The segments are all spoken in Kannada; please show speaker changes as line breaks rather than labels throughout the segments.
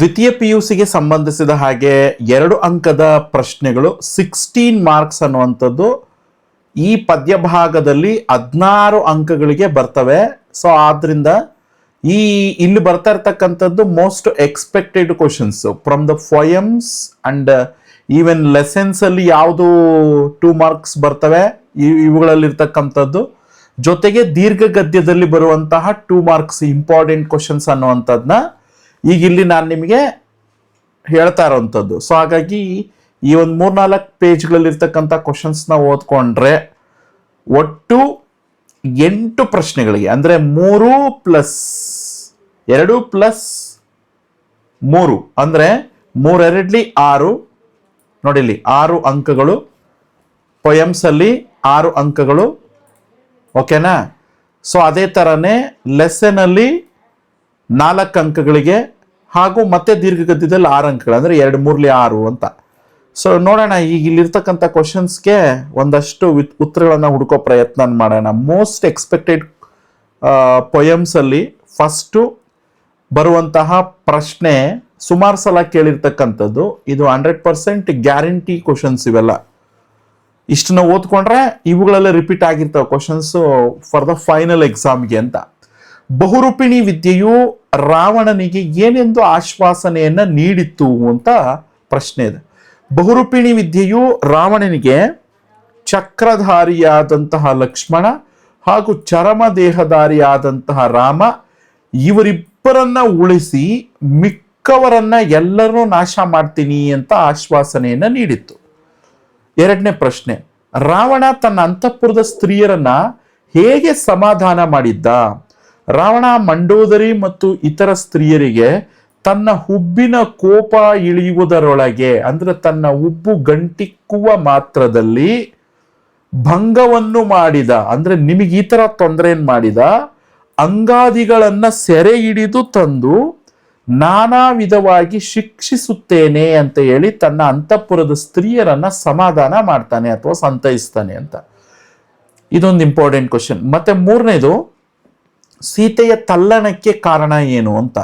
ದ್ವಿತೀಯ ಪಿ ಯು ಸಿಗೆ ಸಂಬಂಧಿಸಿದ ಹಾಗೆ ಎರಡು ಅಂಕದ ಪ್ರಶ್ನೆಗಳು ಸಿಕ್ಸ್ಟೀನ್ ಮಾರ್ಕ್ಸ್ ಅನ್ನುವಂಥದ್ದು ಈ ಪದ್ಯಭಾಗದಲ್ಲಿ ಹದಿನಾರು ಅಂಕಗಳಿಗೆ ಬರ್ತವೆ. ಸೊ ಆದ್ದರಿಂದ ಈ ಇಲ್ಲಿ ಬರ್ತಾ ಇರ್ತಕ್ಕಂಥದ್ದು most expected questions from the poems and even lessons ಅಲ್ಲಿ ಯಾವುದು ಟೂ ಮಾರ್ಕ್ಸ್ ಬರ್ತವೆ. ಇವುಗಳಲ್ಲಿ ಇವುಗಳಲ್ಲಿರ್ತಕ್ಕಂಥದ್ದು ಜೊತೆಗೆ ದೀರ್ಘ ಗದ್ಯದಲ್ಲಿ ಬರುವಂತಹ ಟೂ ಮಾರ್ಕ್ಸ್ ಇಂಪಾರ್ಟೆಂಟ್ ಕ್ವಶನ್ಸ್ ಅನ್ನುವಂಥದ್ದನ್ನ ಈಗ ಇಲ್ಲಿ ನಾನು ನಿಮಗೆ ಹೇಳ್ತಾ ಇರೋವಂಥದ್ದು ಸೊ ಹಾಗಾಗಿ ಈ ಒಂದು ಮೂರ್ನಾಲ್ಕು ಪೇಜ್ಗಳಲ್ಲಿರ್ತಕ್ಕಂಥ ಕ್ವಶನ್ಸ್ನ ಓದ್ಕೊಂಡ್ರೆ ಒಟ್ಟು ಎಂಟು ಪ್ರಶ್ನೆಗಳಿಗೆ, ಅಂದರೆ ಮೂರು ಪ್ಲಸ್ ಎರಡು ಪ್ಲಸ್ ಮೂರು, ಅಂದರೆ ಮೂರೆರಡ್ಲಿ ಆರು ನೋಡಿಲಿ ಆರು ಅಂಕಗಳು ಪೊಯಮ್ಸ್ ಅಲ್ಲಿ ಆರು ಅಂಕಗಳು, ಓಕೆನಾ? ಸೊ ಅದೇ ಥರನೇ ಲೆಸನ್ ಅಲ್ಲಿ ನಾಲ್ಕು ಅಂಕಗಳಿಗೆ ಹಾಗೂ ಮತ್ತೆ ದೀರ್ಘಗದ್ಯದಲ್ಲಿ ಆರು ಅಂಕಗಳು, ಅಂದರೆ ಎರಡು ಮೂರಲಿ ಆರು ಅಂತ. ಸೊ ನೋಡೋಣ, ಈಗ ಇಲ್ಲಿರ್ತಕ್ಕಂಥ ಕ್ವಶನ್ಸ್ಗೆ ಒಂದಷ್ಟು ವಿತ್- ಉತ್ತರಗಳನ್ನು ಹುಡುಕೋ ಪ್ರಯತ್ನ ಮಾಡೋಣ. ಮೋಸ್ಟ್ ಎಕ್ಸ್ಪೆಕ್ಟೆಡ್ ಪೊಯಮ್ಸಲ್ಲಿ ಫಸ್ಟು ಬರುವಂತಹ ಪ್ರಶ್ನೆ ಸುಮಾರು ಸಲ ಕೇಳಿರ್ತಕ್ಕಂಥದ್ದು. ಇದು ಹಂಡ್ರೆಡ್ ಪರ್ಸೆಂಟ್ ಗ್ಯಾರಂಟಿ ಕ್ವಶನ್ಸ್ ಇವೆಲ್ಲ. ಇಷ್ಟನ್ನ ಓದ್ಕೊಂಡ್ರೆ ಇವುಗಳೆಲ್ಲ ರಿಪೀಟ್ ಆಗಿರ್ತಾವೆ ಕ್ವಶನ್ಸು ಫಾರ್ ದ ಫೈನಲ್ ಎಕ್ಸಾಮ್ಗೆ ಅಂತ. ಬಹುರೂಪಿಣಿ ವಿದ್ಯೆಯು ರಾವಣನಿಗೆ ಏನೆಂದು ಆಶ್ವಾಸನೆಯನ್ನ ನೀಡಿತ್ತು ಅಂತ ಪ್ರಶ್ನೆ ಇದೆ. ಬಹುರೂಪಿಣಿ ವಿದ್ಯೆಯು ರಾವಣನಿಗೆ ಚಕ್ರಧಾರಿಯಾದಂತಹ ಲಕ್ಷ್ಮಣ ಹಾಗೂ ಚರಮ ದೇಹಧಾರಿಯಾದಂತಹ ರಾಮ ಇವರಿಬ್ಬರನ್ನ ಉಳಿಸಿ ಮಿಕ್ಕವರನ್ನ ಎಲ್ಲರನ್ನೂ ನಾಶ ಮಾಡ್ತೀನಿ ಅಂತ ಆಶ್ವಾಸನೆಯನ್ನ ನೀಡಿತ್ತು. ಎರಡನೇ ಪ್ರಶ್ನೆ, ರಾವಣ ತನ್ನ ಅಂತಃಪುರದ ಸ್ತ್ರೀಯರನ್ನ ಹೇಗೆ ಸಮಾಧಾನ ಮಾಡಿದ್ದ? ರಾವಣ ಮಂಡೋದರಿ ಮತ್ತು ಇತರ ಸ್ತ್ರೀಯರಿಗೆ ತನ್ನ ಹುಬ್ಬಿನ ಕೋಪ ಇಳಿಯುವುದರೊಳಗೆ, ಅಂದ್ರೆ ತನ್ನ ಉಬ್ಬು ಗಂಟಿಕ್ಕುವ ಮಾತ್ರದಲ್ಲಿ ಭಂಗವನ್ನು ಮಾಡಿದ, ಅಂದ್ರೆ ನಿಮಗೆ ಈ ತರ ತೊಂದರೆಯನ್ನು ಮಾಡಿದ? ಅಂಗಾದಿಗಳನ್ನ ಸೆರೆ ಹಿಡಿದು ತಂದು ನಾನಾ ವಿಧವಾಗಿ ಶಿಕ್ಷಿಸುತ್ತೇನೆ ಅಂತ ಹೇಳಿ ತನ್ನ ಅಂತಃಪುರದ ಸ್ತ್ರೀಯರನ್ನ ಸಮಾಧಾನ ಮಾಡ್ತಾನೆ ಅಥವಾ ಸಂತೈಸ್ತಾನೆ ಅಂತ. ಇದೊಂದು ಇಂಪಾರ್ಟೆಂಟ್ ಕ್ವಶನ್ ಮತ್ತೆ ಮೂರನೇದು ಸೀತೆಯ ತಲ್ಲಣಕ್ಕೆ ಕಾರಣ ಏನು ಅಂತ.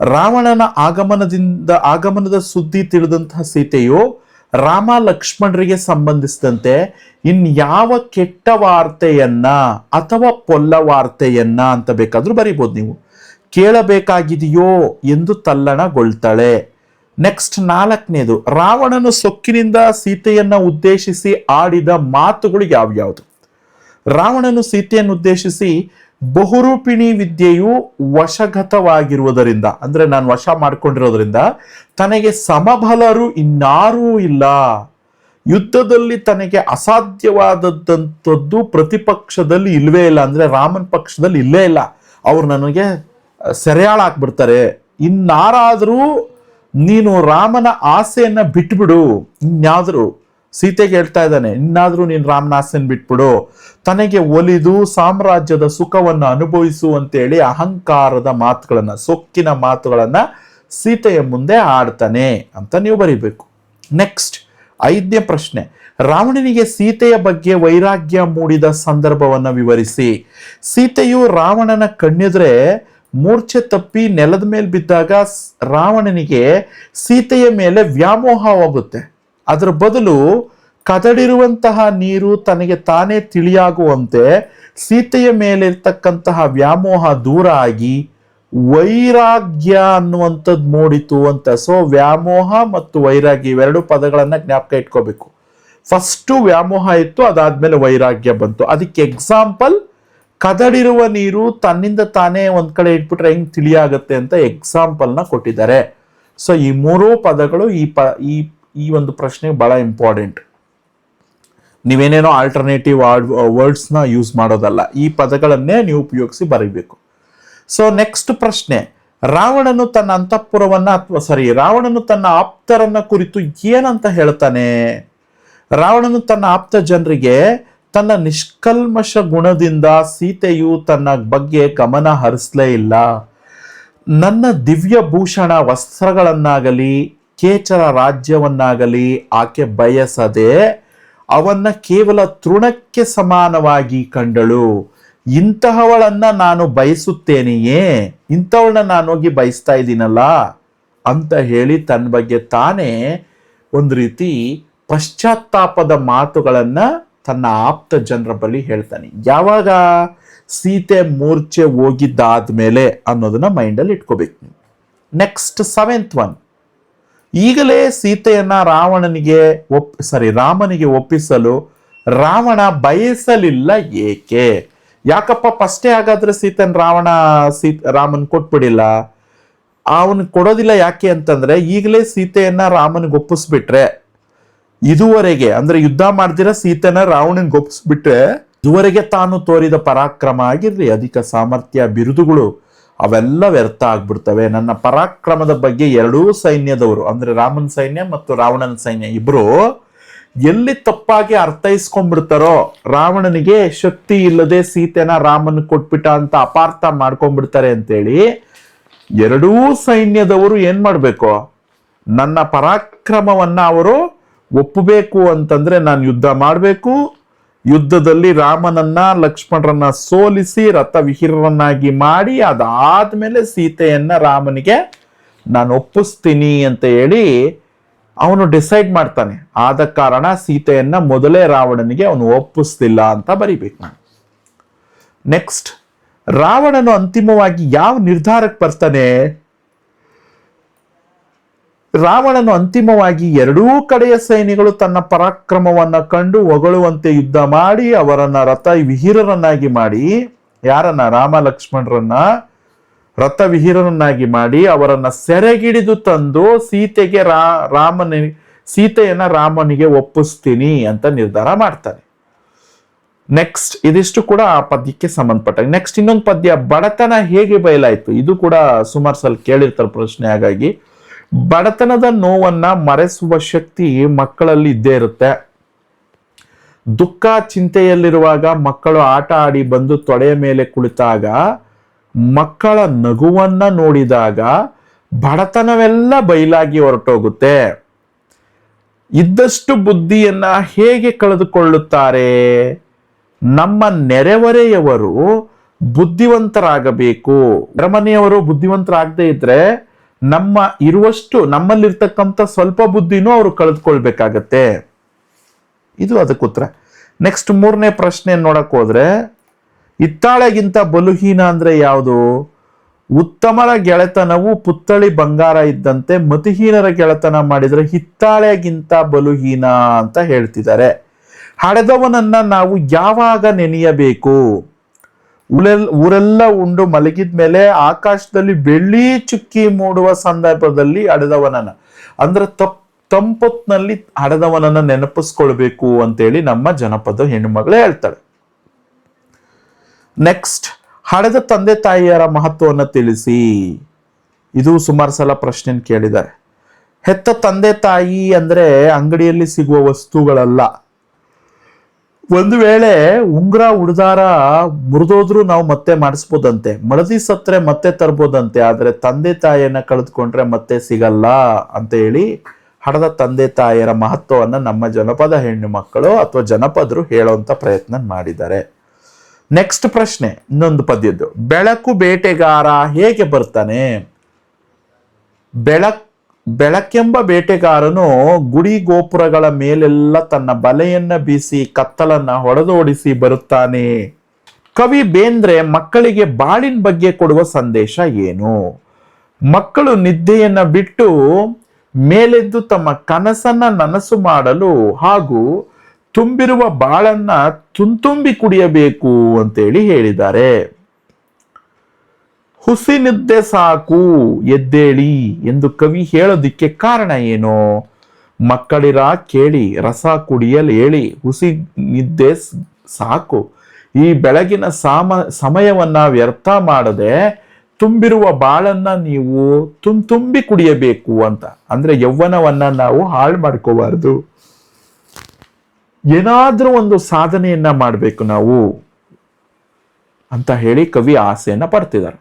ರಾವಣನ ಆಗಮನದಿಂದ, ಆಗಮನದ ಸುದ್ದಿ ತಿಳಿದಂತಹ ಸೀತೆಯು ರಾಮ ಲಕ್ಷ್ಮಣರಿಗೆ ಸಂಬಂಧಿಸಿದಂತೆ ಇನ್ಯಾವ ಕೆಟ್ಟ ವಾರ್ತೆಯನ್ನ ಅಥವಾ ಪೊಲ್ಲ ವಾರ್ತೆಯನ್ನ ಅಂತ ಬೇಕಾದರೂ ಬರಿಬೋದು ನೀವು. ಕೇಳಬೇಕಾಗಿದೆಯೋ ಎಂದು ತಲ್ಲಣಗೊಳ್ತಾಳೆ. ನೆಕ್ಸ್ಟ್ ನಾಲ್ಕನೇದು, ರಾವಣನು ಸೊಕ್ಕಿನಿಂದ ಸೀತೆಯನ್ನ ಉದ್ದೇಶಿಸಿ ಆಡಿದ ಮಾತುಗಳು ಯಾವ್ಯಾವುದು? ರಾವಣನು ಸೀತೆಯನ್ನು ಉದ್ದೇಶಿಸಿ ಬಹುರೂಪಿಣಿ ವಿದ್ಯೆಯು ವಶಗತವಾಗಿರುವುದರಿಂದ, ಅಂದ್ರೆ ನಾನು ವಶ ಮಾಡಿಕೊಂಡಿರೋದ್ರಿಂದ ತನಗೆ ಸಮಬಲರು ಇನ್ನಾರೂ ಇಲ್ಲ. ಯುದ್ಧದಲ್ಲಿ ತನಗೆ ಅಸಾಧ್ಯವಾದದ್ದಂಥದ್ದು ಪ್ರತಿಪಕ್ಷದಲ್ಲಿ ಇಲ್ವೇ ಇಲ್ಲ, ಅಂದ್ರೆ ರಾಮನ ಪಕ್ಷದಲ್ಲಿ ಇಲ್ಲೇ ಇಲ್ಲ. ಅವ್ರು ನನಗೆ ಸೆರೆಯಾಳ ಹಾಕ್ಬಿಡ್ತಾರೆ ಇನ್ನಾರಾದರೂ ನೀನು ರಾಮನ ಆಸೆಯನ್ನು ಬಿಟ್ಬಿಡು. ಇನ್ಯಾವ್ದ್ರು ಸೀತೆಗೆ ಹೇಳ್ತಾ ಇದ್ದಾನೆ, ಇನ್ನಾದ್ರೂ ನೀನು ರಾಮನಾಸನ್ ಬಿಟ್ಬಿಡು. ತನಗೆ ಒಲಿದು ಸಾಮ್ರಾಜ್ಯದ ಸುಖವನ್ನು ಅನುಭವಿಸು ಅಂತೇಳಿ ಅಹಂಕಾರದ ಮಾತುಗಳನ್ನ, ಸೊಕ್ಕಿನ ಮಾತುಗಳನ್ನ ಸೀತೆಯ ಮುಂದೆ ಆಡ್ತಾನೆ ಅಂತ ನೀವು ಬರೀಬೇಕು. ನೆಕ್ಸ್ಟ್ ಐದನೇ ಪ್ರಶ್ನೆ. ರಾವಣನಿಗೆ ಸೀತೆಯ ಬಗ್ಗೆ ವೈರಾಗ್ಯ ಮೂಡಿದ ಸಂದರ್ಭವನ್ನ ವಿವರಿಸಿ. ಸೀತೆಯು ರಾವಣನ ಕಣ್ಣಿದ್ರೆ ಮೂರ್ಛೆ ತಪ್ಪಿ ನೆಲದ ಮೇಲೆ ಬಿದ್ದಾಗ ರಾವಣನಿಗೆ ಸೀತೆಯ ಮೇಲೆ ವ್ಯಾಮೋಹ ಹೋಗುತ್ತೆ ಅದರ ಬದಲು ಕದಡಿರುವಂತಹ ನೀರು ತನಗೆ ತಾನೇ ತಿಳಿಯಾಗುವಂತೆ ಸೀತೆಯ ಮೇಲೆ ಇರ್ತಕ್ಕಂತಹ ವ್ಯಾಮೋಹ ದೂರ ಆಗಿ ವೈರಾಗ್ಯ ಅನ್ನುವಂಥದ್ದು ಮೂಡಿತು ಅಂತ. ಸೊ ವ್ಯಾಮೋಹ ಮತ್ತು ವೈರಾಗ್ಯ ಇವೆರಡು ಪದಗಳನ್ನು ಜ್ಞಾಪಕ ಇಟ್ಕೋಬೇಕು. ಫಸ್ಟು ವ್ಯಾಮೋಹ ಇತ್ತು, ಅದಾದ್ಮೇಲೆ ವೈರಾಗ್ಯ ಬಂತು. ಅದಕ್ಕೆ ಎಕ್ಸಾಂಪಲ್ ಕದಡಿರುವ ನೀರು ತನ್ನಿಂದ ತಾನೇ ಒಂದು ಕಡೆ ಇಟ್ಬಿಟ್ರೆ ಹೆಂಗೆ ತಿಳಿಯಾಗತ್ತೆ ಅಂತ ಎಕ್ಸಾಂಪಲ್ನ ಕೊಟ್ಟಿದ್ದಾರೆ. ಸೊ ಈ ಮೂರೂ ಪದಗಳು ಈ ಪ, ಈ ಈ ಒಂದು ಪ್ರಶ್ನೆ ಬಹಳ ಇಂಪಾರ್ಟೆಂಟ್ ನೀವೇನೇನೋ ಆಲ್ಟರ್ನೇಟಿವ್ ವರ್ಡ್ಸ್ನ ಯೂಸ್ ಮಾಡೋದಲ್ಲ, ಈ ಪದಗಳನ್ನೇ ನೀವು ಉಪಯೋಗಿಸಿ ಬರೀಬೇಕು. ಸೊ ನೆಕ್ಸ್ಟ್ ಪ್ರಶ್ನೆ, ರಾವಣನು ತನ್ನ ಅಂತಃಪುರವನ್ನು ಅಥವಾ ಸಾರಿ ರಾವಣನು ತನ್ನ ಆಪ್ತರನ್ನ ಕುರಿತು ಏನಂತ ಹೇಳ್ತಾನೆ? ರಾವಣನು ತನ್ನ ಆಪ್ತ ಜನರಿಗೆ ತನ್ನ ನಿಷ್ಕಲ್ಮಶ ಗುಣದಿಂದ ಸೀತೆಯು ತನ್ನ ಬಗ್ಗೆ ಗಮನ ಹರಿಸ್ಲೇ ಇಲ್ಲ. ನನ್ನ ದಿವ್ಯ ಭೂಷಣ ವಸ್ತ್ರಗಳನ್ನಾಗಲಿ ಕೇಚರ ರಾಜ್ಯವನ್ನಾಗಲಿ ಆಕೆ ಬಯಸದೆ ಅವನ್ನ ಕೇವಲ ತೃಣಕ್ಕೆ ಸಮಾನವಾಗಿ ಕಂಡಳು. ಇಂತಹವಳನ್ನ ನಾನು ಬಯಸುತ್ತೇನೆಯೇ? ಇಂಥವಳನ್ನ ನಾನು ಹೋಗಿ ಬಯಸ್ತಾ ಇದ್ದೀನಲ್ಲ? ಅಂತ ಹೇಳಿ ತನ್ನ ಬಗ್ಗೆ ತಾನೇ ಒಂದು ರೀತಿ ಪಶ್ಚಾತ್ತಾಪದ ಮಾತುಗಳನ್ನು ತನ್ನ ಆಪ್ತ ಜನರ ಬಳಿ ಹೇಳ್ತಾನೆ. ಯಾವಾಗ ಸೀತೆ ಮೂರ್ಛೆ ಹೋಗಿದ್ದಾದ್ಮೇಲೆ ಅನ್ನೋದನ್ನ ಮೈಂಡಲ್ಲಿ ಇಟ್ಕೋಬೇಕು ನೆಕ್ಸ್ಟ್ ಸೆವೆಂತ್ ಒನ್ ಈಗಲೇ ಸೀತೆಯನ್ನ ರಾವಣನಿಗೆ ಒಪ್ ಸಾರಿ ರಾಮನಿಗೆ ಒಪ್ಪಿಸಲು ರಾವಣ ಬಯಸಲಿಲ್ಲ ಏಕೆ? ಯಾಕಪ್ಪ ಫಸ್ಟೇ ಹಾಗಾದ್ರೆ ಸೀತನ್ ರಾವಣ ಸೀ ರಾಮನ್ ಕೊಟ್ಬಿಡಿಲ್ಲ? ಅವನ್ ಕೊಡೋದಿಲ್ಲ ಯಾಕೆ ಅಂತಂದ್ರೆ ಈಗಲೇ ಸೀತೆಯನ್ನ ರಾಮನಿಗೆ ಒಪ್ಪಿಸ್ಬಿಟ್ರೆ ಇದುವರೆಗೆ, ಅಂದ್ರೆ ಯುದ್ಧ ಮಾಡ್ದಿರ ಸೀತೆನ ರಾವಣನ್ಗೆ ಒಪ್ಪಿಸ್ಬಿಟ್ರೆ ಇದುವರೆಗೆ ತಾನು ತೋರಿದ ಪರಾಕ್ರಮ ಆಗಿರ್ಲಿ, ಅಧಿಕ ಸಾಮರ್ಥ್ಯ, ಬಿರುದುಗಳು ಅವೆಲ್ಲ ವ್ಯರ್ಥ ಆಗ್ಬಿಡ್ತವೆ. ನನ್ನ ಪರಾಕ್ರಮದ ಬಗ್ಗೆ ಎರಡೂ ಸೈನ್ಯದವರು, ಅಂದ್ರೆ ರಾಮನ ಸೈನ್ಯ ಮತ್ತು ರಾವಣನ ಸೈನ್ಯ ಇಬ್ರು, ಎಲ್ಲಿ ತಪ್ಪಾಗಿ ಅರ್ಥೈಸ್ಕೊಂಡ್ಬಿಡ್ತಾರೋ, ರಾವಣನಿಗೆ ಶಕ್ತಿ ಇಲ್ಲದೆ ಸೀತೆನ ರಾಮನ್ ಕೊಟ್ಬಿಟ್ಟ ಅಂತ ಅಪಾರ್ಥ ಮಾಡ್ಕೊಂಡ್ಬಿಡ್ತಾರೆ ಅಂತೇಳಿ, ಎರಡೂ ಸೈನ್ಯದವರು ಏನ್ ಮಾಡ್ಬೇಕು? ನನ್ನ ಪರಾಕ್ರಮವನ್ನ ಅವರು ಒಪ್ಪಬೇಕು ಅಂತಂದ್ರೆ ನಾನು ಯುದ್ಧ ಮಾಡಬೇಕು ಯುದ್ಧದಲ್ಲಿ ರಾಮನನ್ನ, ಲಕ್ಷ್ಮಣರನ್ನ ಸೋಲಿಸಿ ರಥ ವಿಹಿರರನ್ನಾಗಿ ಮಾಡಿ, ಅದಾದ್ಮೇಲೆ ಸೀತೆಯನ್ನ ರಾಮನಿಗೆ ನಾನು ಒಪ್ಪಿಸ್ತೀನಿ ಅಂತ ಹೇಳಿ ಅವನು ಡಿಸೈಡ್ ಮಾಡ್ತಾನೆ. ಆದ ಕಾರಣ ಸೀತೆಯನ್ನ ಮೊದಲೇ ರಾವಣನಿಗೆ ಅವನು ಒಪ್ಪಿಸ್ತಿಲ್ಲ ಅಂತ ಬರಿಬೇಕು ನಾನು. ನೆಕ್ಸ್ಟ್ ರಾವಣನು ಅಂತಿಮವಾಗಿ ಯಾವ ನಿರ್ಧಾರಕ್ಕೆ ಬರ್ತಾನೆ? ರಾವಣನು ಅಂತಿಮವಾಗಿ ಎರಡೂ ಕಡೆಯ ಸೈನಿಗಳು ತನ್ನ ಪರಾಕ್ರಮವನ್ನ ಕಂಡು ಹೊಗಳುವಂತೆ ಯುದ್ಧ ಮಾಡಿ ಅವರನ್ನ ರಥ ವಿಹಿರರನ್ನಾಗಿ ಮಾಡಿ, ಯಾರನ್ನ? ರಾಮ ಲಕ್ಷ್ಮಣರನ್ನ ರಥ ವಿಹಿರರನ್ನಾಗಿ ಮಾಡಿ ಅವರನ್ನ ಸೆರೆಗಿಡಿದು ತಂದು ಸೀತೆಗೆ ರಾ, ರಾಮನ, ಸೀತೆಯನ್ನ ರಾಮನಿಗೆ ಒಪ್ಪಿಸ್ತೀನಿ ಅಂತ ನಿರ್ಧಾರ ಮಾಡ್ತಾನೆ. ನೆಕ್ಸ್ಟ್ ಇದಿಷ್ಟು ಕೂಡ ಆ ಪದ್ಯಕ್ಕೆ ಸಂಬಂಧಪಟ್ಟ. ನೆಕ್ಸ್ಟ್ ಇನ್ನೊಂದು ಪದ್ಯ, ಬಡತನ ಹೇಗೆ ಬಯಲಾಯಿತು? ಇದು ಕೂಡ ಸುಮಾರು ಸಲ ಕೇಳಿರ್ತಾರೆ ಪ್ರಶ್ನೆ, ಹಾಗಾಗಿ. ಬಡತನದ ನೋವನ್ನ ಮರೆಸುವ ಶಕ್ತಿ ಮಕ್ಕಳಲ್ಲಿ ಇದ್ದೇ ಇರುತ್ತೆ. ದುಃಖ ಚಿಂತೆಯಲ್ಲಿರುವಾಗ ಮಕ್ಕಳು ಆಟ ಆಡಿ ಬಂದು ತೊಡೆಯ ಮೇಲೆ ಕುಳಿತಾಗ, ಮಕ್ಕಳ ನಗುವನ್ನ ನೋಡಿದಾಗ ಬಡತನವೆಲ್ಲ ಬಯಲಾಗಿ ಹೊರಟೋಗುತ್ತೆ. ಇದ್ದಷ್ಟು ಬುದ್ಧಿಯನ್ನ ಹೇಗೆ ಕಳೆದುಕೊಳ್ಳುತ್ತಾರೆ? ನಮ್ಮ ನೆರೆಹೊರೆಯವರು ಬುದ್ಧಿವಂತರಾಗಬೇಕು. ನೆರೆಮನೆಯವರು ಬುದ್ಧಿವಂತರಾಗದೇ ಇದ್ರೆ ನಮ್ಮ ಇರುವಷ್ಟು ನಮ್ಮಲ್ಲಿರ್ತಕ್ಕಂಥ ಸ್ವಲ್ಪ ಬುದ್ಧಿನೂ ಅವರು ಕಳೆದುಕೊಳ್ಬೇಕಾಗತ್ತೆ. ಇದು ಅದಕ್ಕೆ ಉತ್ತರ. ನೆಕ್ಸ್ಟ್ ಮೂರನೇ ಪ್ರಶ್ನೆ ನೋಡಕ್ ಹೋದ್ರೆ ಇತ್ತಾಳೆಗಿಂತ ಬಲುಹೀನ ಅಂದ್ರೆ ಯಾವುದು? ಉತ್ತಮರ ಗೆಳೆತನವು ಪುತ್ತಳಿ ಬಂಗಾರ ಇದ್ದಂತೆ ಮತಿಹೀನರ ಗೆಳೆತನ ಮಾಡಿದರೆ ಹಿತ್ತಾಳೆಗಿಂತ ಬಲುಹೀನ ಅಂತ ಹೇಳ್ತಿದ್ದಾರೆ. ಹಡೆದವನನ್ನ ನಾವು ಯಾವಾಗ ನೆನೆಯಬೇಕು? ಊರೆಲ್ ಊರೆಲ್ಲ ಉಂಡು ಮಲಗಿದ ಮೇಲೆ ಆಕಾಶದಲ್ಲಿ ಬೆಳ್ಳಿ ಚುಕ್ಕಿ ಮೂಡುವ ಸಂದರ್ಭದಲ್ಲಿ ಅಡದವನನ ಅಂದ್ರೆ ತಪ್, ತಂಪೊತ್ನಲ್ಲಿ ಹಡದವನನ್ನ ನೆನಪಿಸ್ಕೊಳ್ಬೇಕು ಅಂತೇಳಿ ನಮ್ಮ ಜನಪದ ಹೆಣ್ಣುಮಗಳೇ ಹೇಳ್ತಾಳೆ ನೆಕ್ಸ್ಟ್ ಹಡೆದ ತಂದೆ ತಾಯಿಯರ ಮಹತ್ವವನ್ನು ತಿಳಿಸಿ. ಇದು ಸುಮಾರು ಸಲ ಪ್ರಶ್ನೆ ಕೇಳಿದ್ದಾರೆ. ಹೆತ್ತ ತಂದೆ ತಾಯಿ ಅಂದ್ರೆ ಅಂಗಡಿಯಲ್ಲಿ ಸಿಗುವ ವಸ್ತುಗಳಲ್ಲ. ಒಂದು ವೇಳೆ ಉಂಗುರ ಉಡ್ದಾರ ಮುರಿದೋದ್ರೂ ನಾವು ಮತ್ತೆ ಮಾಡಿಸ್ಬೋದಂತೆ ಮಳದಿ ಸತ್ರೆ ಮತ್ತೆ ತರ್ಬೋದಂತೆ, ಆದರೆ ತಂದೆ ತಾಯಿಯನ್ನ ಕಳೆದುಕೊಂಡ್ರೆ ಮತ್ತೆ ಸಿಗಲ್ಲ ಅಂತ ಹೇಳಿ ಹಡದ ತಂದೆ ತಾಯಿಯರ ಮಹತ್ವವನ್ನ ನಮ್ಮ ಜನಪದ ಹೆಣ್ಣು ಮಕ್ಕಳು ಅಥವಾ ಜನಪದರು ಹೇಳುವಂತ ಪ್ರಯತ್ನ ಮಾಡಿದ್ದಾರೆ. ನೆಕ್ಸ್ಟ್ ಪ್ರಶ್ನೆ, ಇನ್ನೊಂದು ಪದ್ಯದ್ದು. ಬೆಳಕು ಬೇಟೆಗಾರ ಹೇಗೆ ಬರ್ತಾನೆ? ಬೆಳಕ್ ಬೆಳಕೆಂಬ ಬೇಟೆಗಾರನು ಗುಡಿ ಗೋಪುರಗಳ ಮೇಲೆಲ್ಲ ತನ್ನ ಬಲೆಯನ್ನ ಬೀಸಿ ಕತ್ತಲನ್ನ ಹೊಡೆದೋಡಿಸಿ ಬರುತ್ತಾನೆ. ಕವಿ ಬೇಂದ್ರೆ ಮಕ್ಕಳಿಗೆ ಬಾಳಿನ ಬಗ್ಗೆ ಕೊಡುವ ಸಂದೇಶ ಏನು? ಮಕ್ಕಳು ನಿದ್ದೆಯನ್ನ ಬಿಟ್ಟು ಮೇಲೆದ್ದು ತಮ್ಮ ಕನಸನ್ನ ನನಸು ಮಾಡಲು ಹಾಗೂ ತುಂಬಿರುವ ಬಾಳನ್ನ ತುಂತುಂಬಿ ಕುಡಿಯಬೇಕು ಅಂತೇಳಿ ಹೇಳಿದ್ದಾರೆ. ಹುಸಿ ನಿದ್ದೆ ಸಾಕು, ಎದ್ದೇಳಿ ಎಂದು ಕವಿ ಹೇಳೋದಿಕ್ಕೆ ಕಾರಣ ಏನು? ಮಕ್ಕಳಿರ ಕೇಳಿ, ರಸ ಕುಡಿಯಲು ಹೇಳಿ ಹುಸಿ ನಿದ್ದೆ ಸಾಕು. ಈ ಬೆಳಗಿನ ಸಾಮ, ಸಮಯವನ್ನ ವ್ಯರ್ಥ ಮಾಡದೆ ತುಂಬಿರುವ ಬಾಳನ್ನ ನೀವು ತುಂ, ತುಂಬಿ ಕುಡಿಯಬೇಕು ಅಂತ. ಅಂದ್ರೆ ಯೌವನವನ್ನ ನಾವು ಹಾಳು ಮಾಡ್ಕೋಬಾರ್ದು. ಏನಾದ್ರೂ ಒಂದು ಸಾಧನೆಯನ್ನ ಮಾಡಬೇಕು ನಾವು ಅಂತ ಹೇಳಿ ಕವಿ ಆಸೆಯನ್ನ ಪಡ್ತಿದ್ದಾರೆ.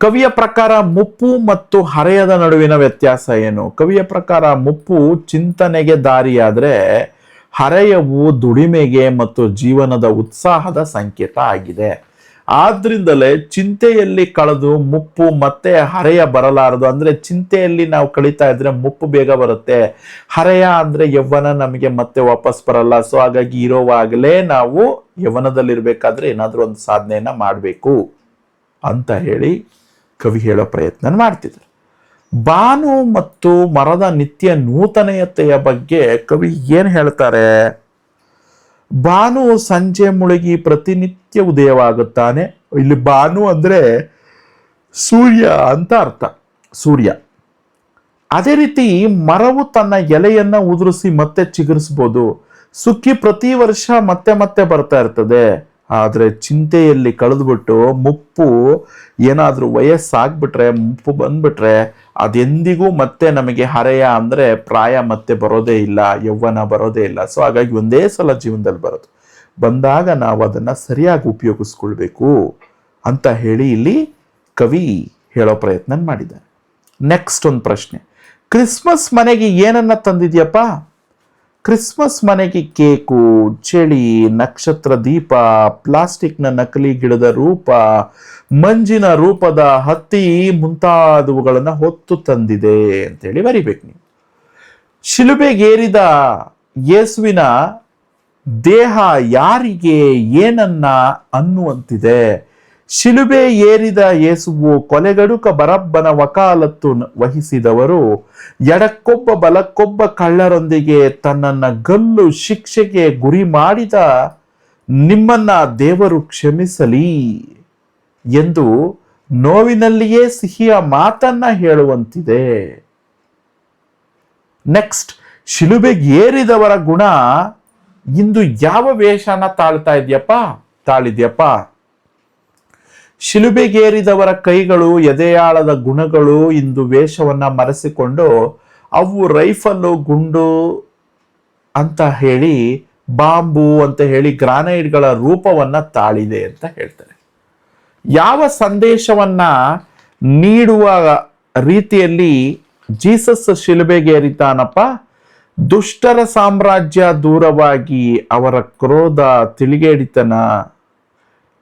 ಕವಿಯ ಪ್ರಕಾರ ಮುಪ್ಪು ಮತ್ತು ಹರೆಯದ ನಡುವಿನ ವ್ಯತ್ಯಾಸ ಏನು? ಕವಿಯ ಪ್ರಕಾರ ಮುಪ್ಪು ಚಿಂತನೆಗೆ ದಾರಿಯಾದರೆ ಹರೆಯವು ದುಡಿಮೆಗೆ ಮತ್ತು ಜೀವನದ ಉತ್ಸಾಹದ ಸಂಕೇತ ಆಗಿದೆ. ಆದ್ರಿಂದಲೇ ಚಿಂತೆಯಲ್ಲಿ ಕಳೆದು ಮುಪ್ಪು ಮತ್ತೆ ಹರೆಯ ಬರಲಾರದು. ಅಂದ್ರೆ ಚಿಂತೆಯಲ್ಲಿ ನಾವು ಕಳೀತಾ ಇದ್ರೆ ಮುಪ್ಪು ಬೇಗ ಬರುತ್ತೆ. ಹರೆಯ ಅಂದ್ರೆ ಯವ್ವನ ನಮಗೆ ಮತ್ತೆ ವಾಪಸ್ ಬರಲ್ಲ. ಸೊ ಹಾಗಾಗಿ ಇರೋವಾಗಲೇ ನಾವು ಯೌವನದಲ್ಲಿರಬೇಕಾದ್ರೆ ಏನಾದರೂ ಒಂದು ಸಾಧನೆಯನ್ನ ಮಾಡಬೇಕು ಅಂತ ಹೇಳಿ ಕವಿ ಹೇಳೋ ಪ್ರಯತ್ನ ಮಾಡ್ತಿದ್ದಾರೆ ಬಾನು ಮತ್ತು ಮರದ ನಿತ್ಯ ನೂತನಯತೆಯ ಬಗ್ಗೆ ಕವಿ ಏನು ಹೇಳ್ತಾರೆ? ಬಾನು ಸಂಜೆ ಮುಳುಗಿ ಪ್ರತಿನಿತ್ಯ ಉದಯವಾಗುತ್ತಾನೆ. ಇಲ್ಲಿ ಬಾನು ಅಂದ್ರೆ ಸೂರ್ಯ ಅಂತ ಅರ್ಥ. ಸೂರ್ಯ. ಅದೇ ರೀತಿ ಮರವು ತನ್ನ ಎಲೆಯನ್ನ ಉದುರಿಸಿ ಮತ್ತೆ ಚಿಗುರಿಸ್ಬೋದು. ಸುಕ್ಕಿ ಪ್ರತಿ ವರ್ಷ ಮತ್ತೆ ಮತ್ತೆ ಬರ್ತಾ ಇರ್ತದೆ. ಆದ್ರೆ ಚಿಂತೆಯಲ್ಲಿ ಕಳೆದುಬಿಟ್ಟು ಮುಪ್ಪು ಏನಾದರೂ ವಯಸ್ಸಾಗ್ಬಿಟ್ರೆ, ಮುಪ್ಪು ಬಂದ್ಬಿಟ್ರೆ ಅದೆಂದಿಗೂ ಮತ್ತೆ ನಮಗೆ ಹರೆಯ ಅಂದರೆ ಪ್ರಾಯ ಮತ್ತೆ ಬರೋದೇ ಇಲ್ಲ ಯೌವನ ಬರೋದೇ ಇಲ್ಲ. ಸೊ ಹಾಗಾಗಿ ಒಂದೇ ಸಲ ಜೀವನದಲ್ಲಿ ಬರೋದು. ಬಂದಾಗ ನಾವು ಅದನ್ನು ಸರಿಯಾಗಿ ಉಪಯೋಗಿಸ್ಕೊಳ್ಬೇಕು ಅಂತ ಹೇಳಿ ಇಲ್ಲಿ ಕವಿ ಹೇಳೋ ಪ್ರಯತ್ನ ಮಾಡಿದ್ದಾರೆ ನೆಕ್ಸ್ಟ್ ಒಂದು ಪ್ರಶ್ನೆ. ಕ್ರಿಸ್ಮಸ್ ಮನೆಗೆ ಏನನ್ನ ತಂದಿದ್ಯಪ್ಪ? ಕ್ರಿಸ್ಮಸ್ ಮನೆಗೆ ಕೇಕು, ಚಳಿ, ನಕ್ಷತ್ರ ದೀಪ, ಪ್ಲಾಸ್ಟಿಕ್ನ ನಕಲಿ ಗಿಡದ ರೂಪ, ಮಂಜಿನ ರೂಪದ ಹತ್ತಿ ಮುಂತಾದವುಗಳನ್ನು ಹೊತ್ತು ತಂದಿದೆ ಅಂತೇಳಿ ಬರಿಬೇಕು ನೀವು. ಶಿಲುಬೆಗೇರಿದ ಯೇಸುವಿನ ದೇಹ ಯಾರಿಗೆ ಏನನ್ನ ಅನ್ನುವಂತಿದೆ? ಶಿಲುಬೆ ಏರಿದ ಯೇಸುವು ಕೊಲೆಗಡುಕ ಬರಬ್ಬನ ವಕಾಲತ್ತು ವಹಿಸಿದವರು, ಎಡಕ್ಕೊಬ್ಬ ಬಲಕ್ಕೊಬ್ಬ ಕಳ್ಳರೊಂದಿಗೆ ತನ್ನನ್ನ ಗಲ್ಲು ಶಿಕ್ಷೆಗೆ ಗುರಿ ಮಾಡಿದ ನಿಮ್ಮನ್ನ ದೇವರು ಕ್ಷಮಿಸಲಿ ಎಂದು ನೋವಿನಲ್ಲಿಯೇ ಸಿಹಿಯ ಮಾತನ್ನ ಹೇಳುವಂತಿದೆ. ನೆಕ್ಸ್ಟ್ ಶಿಲುಬೆಗೇರಿದವರ ಗುಣ, ಇಂದು ಯಾವ ವೇಷನ ತಾಳ್ತಾ ಇದೆಯಪ್ಪ? ತಾಳಿದ್ಯಪ್ಪ? ಶಿಲುಬೆಗೇರಿದವರ ಕೈಗಳು, ಎದೆಯಾಳದ ಗುಣಗಳು ಇಂದು ವೇಷವನ್ನ ಮರೆಸಿಕೊಂಡು, ಅವು ರೈಫಲ್ಲು ಗುಂಡು ಅಂತ ಹೇಳಿ, ಬಾಂಬು ಅಂತ ಹೇಳಿ ಗ್ರಾನೈಡ್ಗಳ ರೂಪವನ್ನ ತಾಳಿದೆ ಅಂತ ಹೇಳ್ತಾರೆ. ಯಾವ ಸಂದೇಶವನ್ನ ನೀಡುವ ರೀತಿಯಲ್ಲಿ ಜೀಸಸ್ ಶಿಲುಬೆಗೇರಿತಾನಪ್ಪ ದುಷ್ಟರ ಸಾಮ್ರಾಜ್ಯ ದೂರವಾಗಿ ಅವರ ಕ್ರೋಧ, ತಿಳಿಗೇಡಿತನ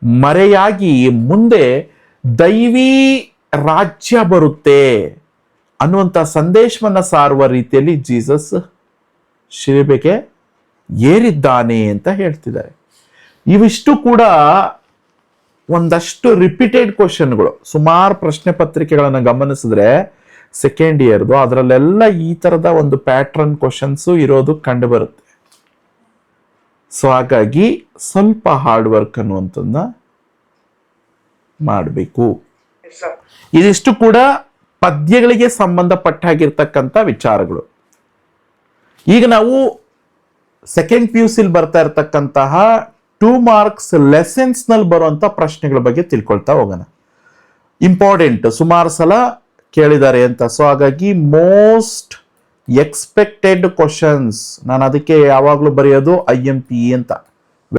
ಮರೆಯಾಗಿ ಮುಂದೆ ದೈವಿ ರಾಜ್ಯ ಬರುತ್ತೆ ಅನ್ನುವಂಥ ಸಂದೇಶವನ್ನು ಸಾರುವ ರೀತಿಯಲ್ಲಿ ಜೀಸಸ್ ಶಿಲುಬೆಗೆ ಏರಿದ್ದಾನೆ ಅಂತ ಹೇಳ್ತಿದ್ದಾರೆ. ಇವಿಷ್ಟು ಕೂಡ ಒಂದಷ್ಟು ರಿಪೀಟೆಡ್ ಕ್ವಶನ್ಗಳು ಸುಮಾರು ಪ್ರಶ್ನೆ ಪತ್ರಿಕೆಗಳನ್ನು ಗಮನಿಸಿದ್ರೆ ಸೆಕೆಂಡ್ ಇಯರ್ದು ಅದರಲ್ಲೆಲ್ಲ ಈ ತರದ ಒಂದು ಪ್ಯಾಟ್ರನ್ ಕ್ವಶನ್ಸು ಇರೋದು ಕಂಡು ಬರುತ್ತೆ. ಸೊ ಹಾಗಾಗಿ ಸ್ವಲ್ಪ ಹಾರ್ಡ್ ವರ್ಕ್ ಅನ್ನುವಂಥದ್ದನ್ನ ಮಾಡಬೇಕು. ಇದಿಷ್ಟು ಕೂಡ ಪದ್ಯಗಳಿಗೆ ಸಂಬಂಧಪಟ್ಟ ಹಾಗಿರ್ತಕ್ಕಂಥ ವಿಚಾರಗಳು. ಈಗ ನಾವು ಸೆಕೆಂಡ್ ಪಿ ಯು ಸಿಲ್ ಬರ್ತಾ ಇರತಕ್ಕಂತಹ ಟೂ ಮಾರ್ಕ್ಸ್ ಲೆಸನ್ಸ್ನಲ್ಲಿ ಬರುವಂತ ಪ್ರಶ್ನೆಗಳ ಬಗ್ಗೆ ತಿಳ್ಕೊಳ್ತಾ ಹೋಗೋಣ. ಇಂಪಾರ್ಟೆಂಟ್ ಸುಮಾರು ಸಲ ಕೇಳಿದ್ದಾರೆ ಅಂತ. ಸೊ ಹಾಗಾಗಿ ಮೋಸ್ಟ್ ಎಕ್ಸ್ಪೆಕ್ಟೆಡ್ ಕ್ವಶನ್ಸ್ ನಾನು ಅದಕ್ಕೆ ಯಾವಾಗಲೂ ಬರೆಯೋದು ಐ ಎಂ ಪಿ ಅಂತ.